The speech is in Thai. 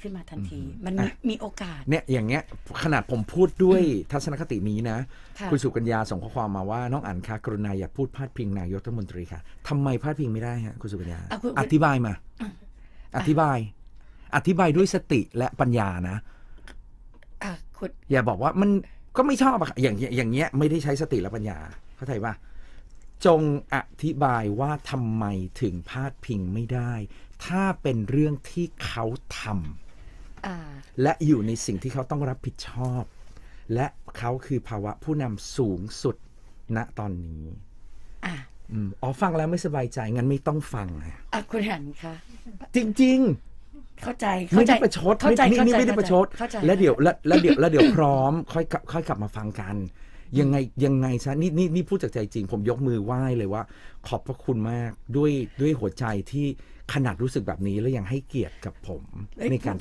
ขึ้นมาทันที มันมีอะมีโอกาสเนี่ยอย่างเงี้ยขนาดผมพูดด้วยทัศนคตินี้นะค่ะคุณสุกัญญาส่งข้อความมาว่าน้องอั๋นคะกรุณาอย่าพูดพาดพิงนายกรัฐมนตรีค่ะทำไมพาดพิงไม่ได้ฮะคุณสุกัญญาอะคุณอธิบายมา อธิบาย อธิบายด้วยสติและปัญญานะอะคุณอย่าบอกว่ามันก็ไม่ชอบอะอย่างเงี้ยอย่างเงี้ยไม่ได้ใช้สติและปัญญาเข้าใจปะ จงอธิบายว่าทำไมถึงพาดพิงไม่ได้ ถ้าเป็นเรื่องที่เขาทำอ่าและอยู่ในสิ่งที่เขาต้องรับผิดชอบ และเขาคือภาวะผู้นำสูงสุดณตอนนี้อะอืมอ๋อฟังแล้วไม่สบายใจ งั้นไม่ต้องฟังอะอะคุณหันคะจริงเข้าใจๆไม่ได้ประชดเข้าใจไม่เข้านี่ใจไม่ได้ประชดเข้าใจแล้วเดี๋ยวแล้วแล้วเดี๋ยวแล้วเดี๋ยวพร้อม ค่อยกลับค่อยกลับมาฟังกัน ยังไงยังไงซะนี่นี่นี่พูดจากใจจริง ผมยกมือไหว้เลยว่า ขอบพระคุณมากด้วยด้วยหัวใจที่ขนาดรู้สึกแบบนี้แล้วยังให้เกียรติกับผมในการ